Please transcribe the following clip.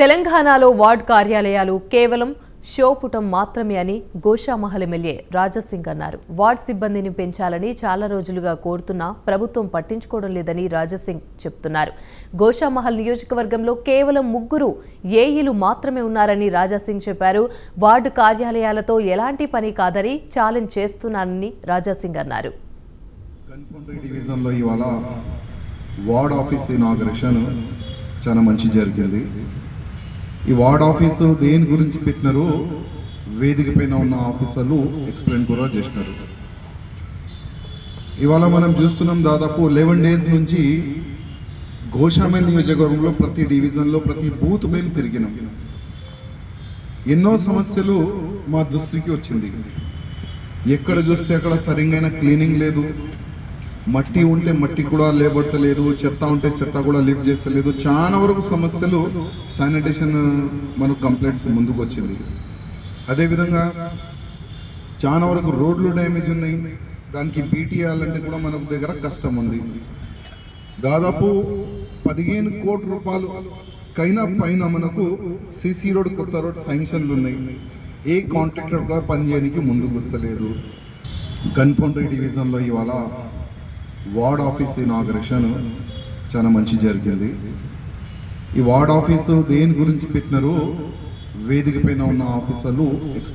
తెలంగాణలో వార్డ్ కార్యాలయాలు కేవలం షోపుటం మాత్రమే అని గోషామహల్ ఎమ్మెల్యే రాజసింగ్ అన్నారు. వార్డ్ సిబ్బందిని పెంచాలని చాలా రోజులుగా కోరుతున్నా ప్రభుత్వం పట్టించుకోవడం లేదని రాజసింగ్ చెప్తున్నారు. గోషామహల్ నియోజకవర్గంలో కేవలం ముగ్గురు ఏఈలు మాత్రమే ఉన్నారని రాజాసింగ్ చెప్పారు. వార్డు కార్యాలయాలతో ఎలాంటి పని కాదని ఛాలెంజ్ చేస్తున్నానని రాజాసింగ్ అన్నారు. డివిజన్లో ఇవాళ వార్డ్ ఆఫీస్ చాలా మంచి జరిగింది. ఈ వార్డ్ ఆఫీసు దేని గురించి పెట్టినారు వేదిక పైన ఉన్న ఆఫీసర్లు ఎక్స్ప్లెయిన్ కూడా చేసినారు. ఇవాళ మనం చూస్తున్నాం దాదాపు లెవెన్ డేస్ నుంచి గోషామెల్ నియోజకవర్గంలో ప్రతి డివిజన్లో ప్రతి బూత్ మేము తిరిగినాం. ఎన్నో సమస్యలు మా దృష్టికి వచ్చింది. ఎక్కడ చూస్తే అక్కడ సరిగైన క్లీనింగ్ లేదు. మట్టి ఉంటే మట్టి కూడా లేబడతలేదు చెత్త ఉంటే చెత్త కూడా లిఫ్ట్ చేస్తలేదు. చాలా వరకు సమస్యలు శానిటేషన్ మనకు కంప్లైంట్స్ ముందుకు వచ్చింది అదేవిధంగా చాలా వరకు రోడ్లు డ్యామేజ్ ఉన్నాయి. దానికి బీటీ వేయాలంటే కూడా మనకు దగ్గర కష్టం ఉంది. దాదాపు పదిహేను కోట్ల రూపాయలు కైనా పైన మనకు సిసి రోడ్ కొత్త రోడ్ శాంక్షన్లు ఉన్నాయి. ఏ కాంట్రాక్టర్గా పనిచేయడానికి ముందుకు వస్తలేదు కన్ఫౌండరీ డివిజన్లో ఇవాళ వార్డ్ ఆఫీస్ ఇనాగ్రేషన్ చాలా మంచి జరిగింది. ఈ వార్డ్ ఆఫీసు దేని గురించి పెట్టినారు వేదిక పైన ఉన్న ఆఫీసర్లు ఎక్స్ప్రెస్